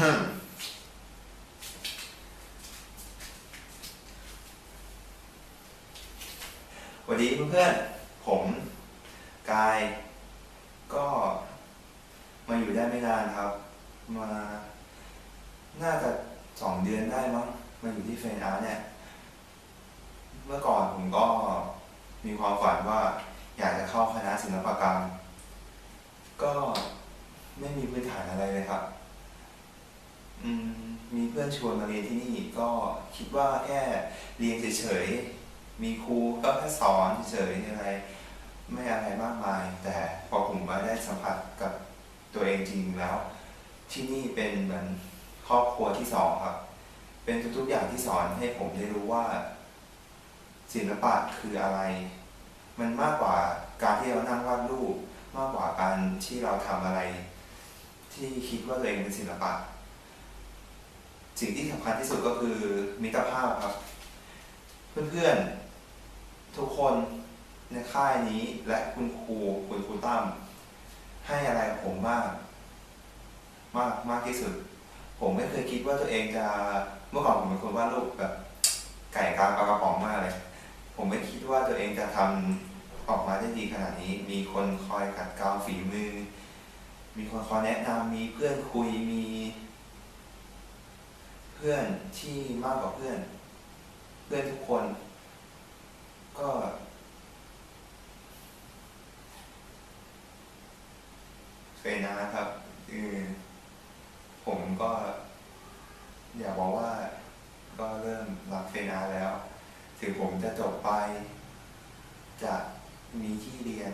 สวัสดีเพื่อนๆผมกายก็มาอยู่ได้ไม่นานครับ มาน่าจะสองเดือนได้มั้งมาอยู่ที่เฟนอาร์ตเนี่ย เมื่อก่อนผมก็มีความฝันว่าอยากจะเข้าคณะศิลปกรรม ก็ไม่มีพื้นฐานอะไรเลยครับ มีเพื่อนชวนมาเรียนที่นี่ก็คิดว่าแค่เรียนเฉยๆ มีครูก็แค่สอนเฉยๆอะไร ไม่อะไรมากมาย แต่พอผมมาได้สัมผัสกับตัวเองจริงแล้ว ที่นี่เป็นเหมือนครอบครัวที่สองครับ เป็นทุกๆอย่างที่สอนให้ผมได้รู้ว่า ศิลปะคืออะไร มันมากกว่าการที่เรานั่งวาดรูป มากกว่าการที่เราทำอะไร ที่คิดว่าตัวเองเป็นศิลปะ สิ่งที่สำคัญที่สุดก็คือมิตรภาพครับ เพื่อนๆทุกคนในค่ายนี้และคุณครูคุณครูตั้มให้อะไรผมมาก มากมากที่สุด ผมไม่เคยคิดว่าตัวเองจะเมื่อก่อนผมเป็นคนวาดรูปแบบไก่กลางปลากระป๋องมากเลย ผมไม่คิดว่าตัวเองจะทำออกมาได้ดีขนาดนี้ มีคนคอยขัดเกลาฝีมือ มีคนคอยแนะนำมีเพื่อนคุยมี พื่อนที่มากกว่าเพื่อน เพื่อนทุกคน ก็เฟรนะครับ คือ ผมก็ อยากบอกว่า ก็เริ่มรักเฟรนาแล้ว ถึงผมจะจบไป จะมีที่เรียน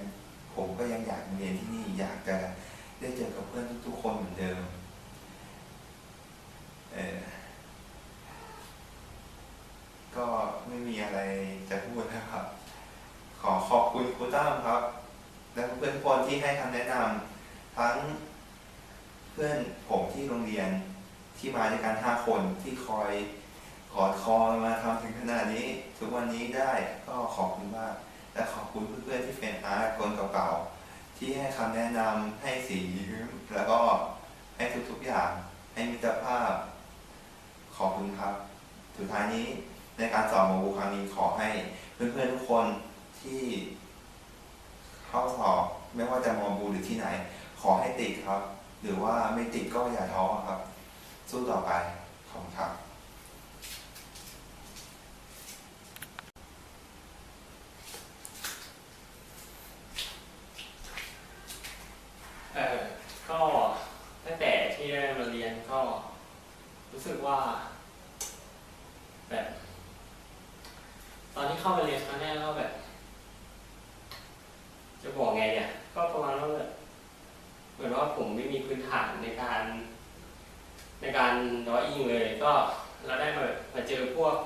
ผมก็ยังอยากเรียนที่นี่ อยากจะได้เจอกับเพื่อนทุกๆคนเหมือนเดิม เออ ก็ไม่มีอะไรจะพูดนะครับ ขอขอบคุณครูตั้มครับ และเพื่อนๆทุกคนที่ให้คำแนะนำทั้งเพื่อนผมที่โรงเรียนที่มาด้วยกันห้าคนที่คอยกอดคอมาทำถึงขนาดนี้ ทุกวันนี้ได้ก็ขอบคุณมาก และขอบคุณเพื่อนๆที่เป็นอาร์ตคนเก่าๆที่ให้คำแนะนำให้สีแล้วก็ให้ทุกๆอย่างให้มิตรภาพ ขอบคุณครับสุดท้ายนี้ ในการสอบโมบูครั้งนี้ขอให้เพื่อนๆทุกคนที่เข้าสอบไม่ว่าจะมอบูหรือที่ไหน ขอให้ติดครับ หรือว่าไม่ติดก็อย่าท้อครับ สู้ต่อไปขอบคุณครับเออก็ตั้งแต่ที่ได้มาเรียนก็ รู้สึกว่า แบบ ตอนที่เข้ามาเรียนครั้งแรกก็แบบ จะบอกไงเนี่ย ก็ประมาณว่าแบบเหมือนว่าผมไม่มีพื้นฐานในการ ในการดออิ่งเลยก็เราได้มามาเจอพวก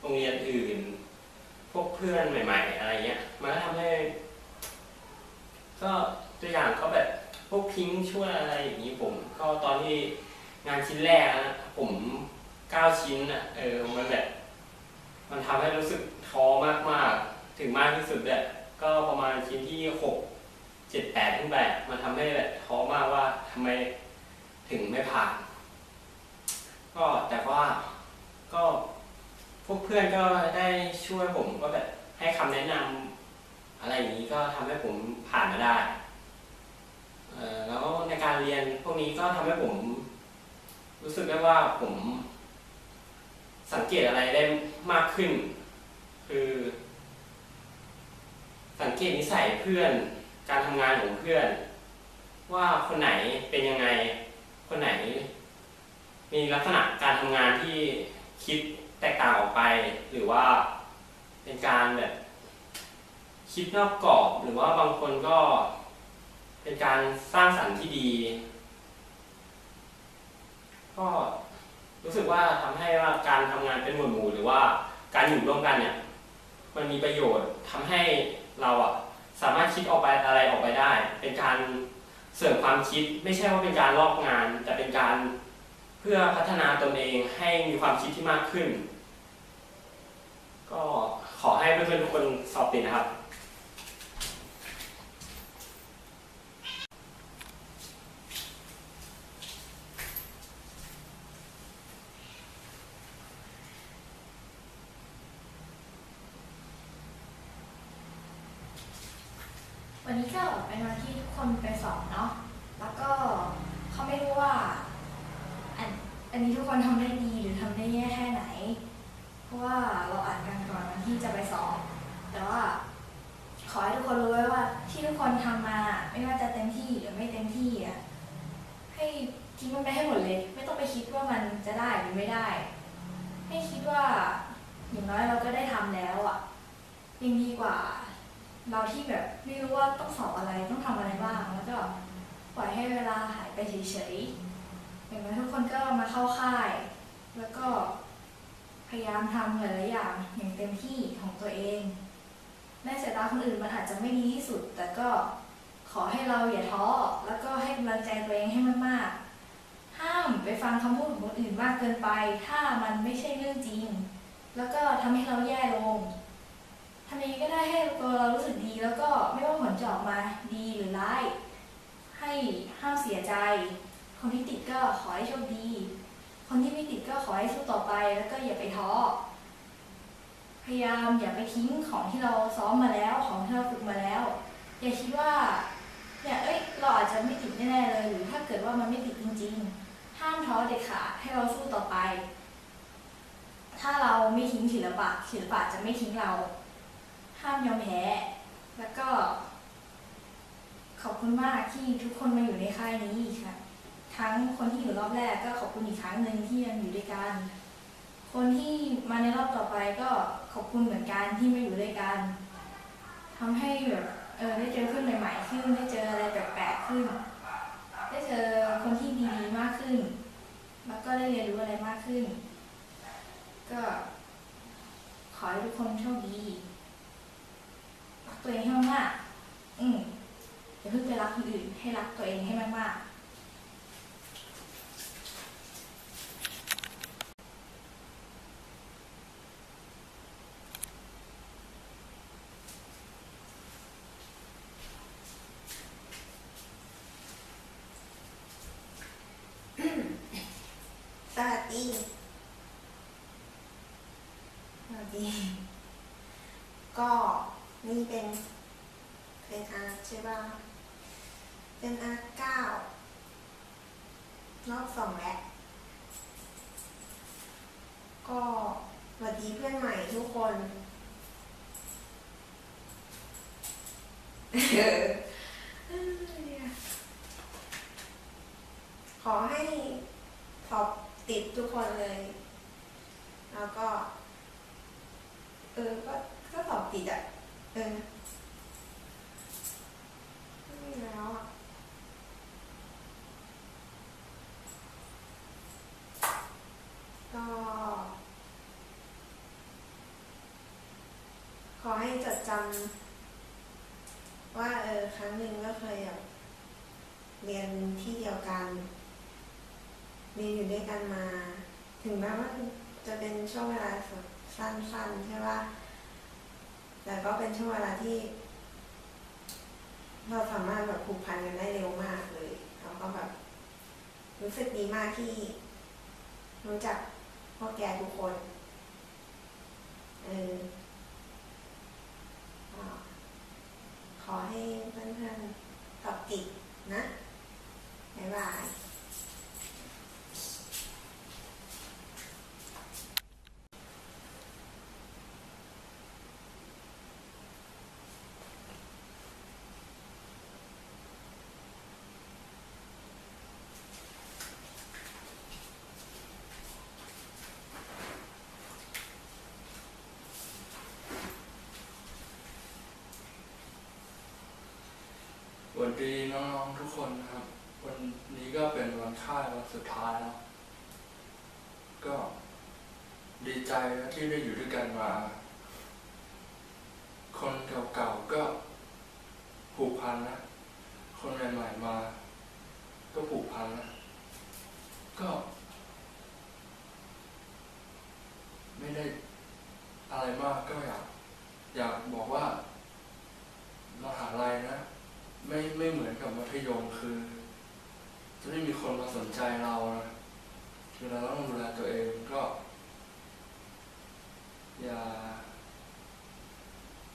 โรงเรียนอื่น พวกเพื่อนใหม่ ๆ อะไรเงี้ยมันก็ทำให้ ก็ตัวอย่างก็แบบพวกพิงช่วยอะไรอย่างนี้ผม ก็ตอนที่งานชิ้นแรกนะผมเก้าชิ้นอะเออมันแบบมันทำให้รู้สึกท้อมากๆ ถึงมากที่สุดเนี่ยก็ประมาณชิ้นที่หกเจ็ดแปดขึ้นไปมันทำให้แบบท้อมากว่าทำไมถึงไม่ผ่าน ก็แต่ว่าก็พวกเพื่อนก็ได้ช่วยผมก็แบบให้คำแนะนำอะไรอย่างนี้ก็ทำให้ผมผ่านมาได้เอ่อแล้วในการเรียนพวกนี้ก็ทำให้ผม รู้สึกได้ว่าผม สังเกตอะไรได้มากขึ้น คือ สังเกตนิสัยเพื่อน การทำงานของเพื่อน ว่าคนไหนเป็นยังไง คนไหน มีลักษณะการทำงานที่คิดแตกต่างออกไป หรือว่าเป็นการแบบคิดนอกกรอบ หรือว่าบางคนก็เป็นการสร้างสรรค์ที่ดี ก็รู้สึกว่าทำให้ว่าการทำงานเป็นหมวดหมู่หรือว่าการอยู่ร่วมกันเนี่ยมันมีประโยชน์ทำให้เราอะสามารถคิดออกไปอะไรออกไปได้ เป็นการเสริมความคิดไม่ใช่ว่าเป็นการลอกงาน แต่เป็นการ เพื่อพัฒนาตนเองให้มีความคิดที่มากขึ้น ก็ขอให้เพื่อนๆทุกคนสอบติดนะครับวันนี้ก็เป็นวันที่ทุกคนไปสอบเนาะ แล้วก็เขาไม่รู้ว่า อันนี้ทุกคนทำได้ดีหรือทำได้แย่แค่ไหน เพราะว่าเราอ่านกันก่อนวันที่จะไปสอบแต่ว่า ขอให้ทุกคนรู้ไว้ว่า ที่ทุกคนทำมาไม่ว่าจะเต็มที่หรือไม่เต็มที่อะให้ทิ้งมันไปให้หมดเลย ไม่ต้องไปคิดว่ามันจะได้หรือไม่ได้ ให้คิดว่าอย่างน้อยเราก็ได้ทำแล้วอะยังดีกว่า เราที่แบบไม่รู้ว่าต้องสอบอะไรต้องทำอะไรบ้างแล้วก็ปล่อยให้เวลาหายไปเฉยๆ อย่างน้อยทุกคนก็มาเข้าค่าย แล้วก็พยายามทำหลายๆอย่างอย่างเต็มที่ของตัวเองในสายตาคนอื่นมันอาจจะไม่ดีที่สุด แต่ก็ขอให้เราอย่าท้อแล้วก็ให้กำลังใจตัวเองให้มากๆ ห้ามไปฟังคำพูดของคนอื่นมากเกินไป ถ้ามันไม่ใช่เรื่องจริง แล้วก็ทำให้เราแย่ลงทำยังไงก็ได้ให้ตัวเรารู้สึกดี แล้วก็ไม่ว่าผลจะออกมาดีหรือร้าย ให้ห้ามเสียใจ คนที่ติดก็ขอให้โชคดี คนที่ไม่ติดก็ขอให้สู้ต่อไป แล้วก็อย่าไปท้อ พยายามอย่าไปทิ้งของที่เราซ้อมมาแล้ว ของที่เราฝึกมาแล้ว อย่าคิดว่าเนี่ยเอ้ย เราอาจจะไม่ติดแน่ๆเลย หรือถ้าเกิดว่ามันไม่ติดจริง ๆ ห้ามท้อเด็ดขาดให้เราสู้ต่อไป ถ้าเราไม่ทิ้งศิลปะศิลปะจะไม่ทิ้งเรา ห้ามยอมแพ้ แล้วก็ ขอบคุณมากที่ทุกคนมาอยู่ในค่ายนี้ค่ะ ทั้งคนที่อยู่รอบแรกก็ขอบคุณอีกครั้งหนึ่งที่ยังอยู่ด้วยกัน คนที่มาในรอบต่อไปก็ขอบคุณเหมือนกันที่มาอยู่ด้วยกันทำให้แบบเออได้เจอเพื่อนใหม่ๆขึ้นได้เจออะไรแปลกๆขึ้น ได้เจอคนที่ดีๆมากขึ้น แล้วก็ได้เรียนรู้อะไรมากขึ้น ก็ขอให้ทุกคนโชคดีรักตัวเองให้มากๆอืมอย่าเพิ่งไปรักคนอื่น ให้รักตัวเองให้มากๆ สวัสดีสวัสดี ก็นี่เป็น เป็นอาร์ตใช่ป่ะเป็นอาร์ตเก้ารอบสองแล้ว ก็สวัสดีเพื่อนใหม่ทุกคน ขอให้สอบติดทุกคนเลย แล้วก็ เออ ก็ก็สอบติดอะ เออไม่มีแล้วอะ ก็ ขอให้จ ดจำว่าเออครั้งหนึ่งก็เคยแบบเรียนที่เดียวกันเรียนอยู่ด้วยกันมา ถึงแม้ว่าจะเป็นช่วงเวลาสั้นๆใช่ป่ะแต่ก็เป็นช่วงเวลาที่ เราสามารถแบบผูกพันกันได้เร็วมากเลยแล้วก็แบบรู้สึกดีมากที่ รู้จักพวกแกทุกคน เออก็ ขอให้เพื่อนๆตอบติดนะบ๊ายบาย สวัสดีน้องๆทุกคนนะครับ วันนี้ก็เป็นวันค่ายวันสุดท้ายแล้ว ก็ดีใจที่ได้อยู่ด้วยกันมา คนเก่าๆก็ผูกพันนะคนใหม่ๆมา ก็ผูกพันนะก็ ไม่ได้อะไรมากก็อยาก อยากบอกว่ามหาลัยนะ ไม่ไม่เหมือนกับมัธยมคือ จะไม่มีคนมาสนใจเรานะคือเราต้องดูแลตัวเองก็ อย่า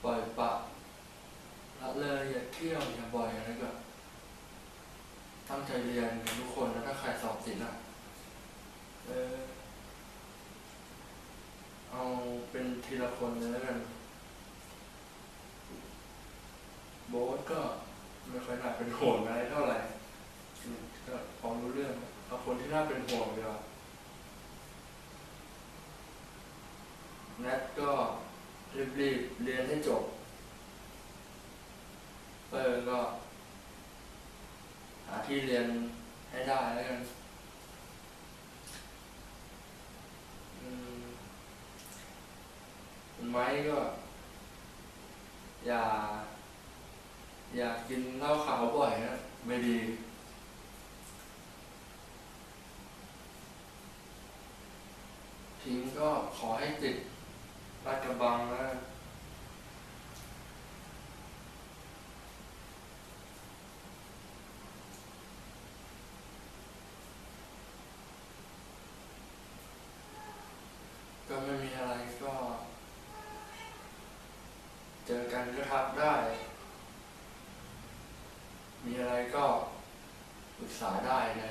ปล่อยปะละเลยอย่าเที่ยวอย่าบ่อยอะไรก็ตั้งใจเรียนทุกคนแล้วถ้าใครสอบติดอะเออเอาเป็นทีละคนเลยแล้วกันโบ๊ทก็ ไม่ค่อยน่าเป็นห่วงอะไรเท่าไหร่ก็พอรู้เรื่องเอาคนที่น่าเป็นห่วงดีกว่าแนทก็รีบๆเรียนให้จบเปอร์ก็หาที่เรียนให้ได้แล้วกันอืมไม้ก็ อย่า อยากกินเหล้าขาวบ่อยนะไม่ดี ทิ้งก็ขอให้ติดรัดกระบังนะก็ไม่มีอะไรก็ เจอกันก็ทักได้ อะไรก็ปรึกษาได้ใน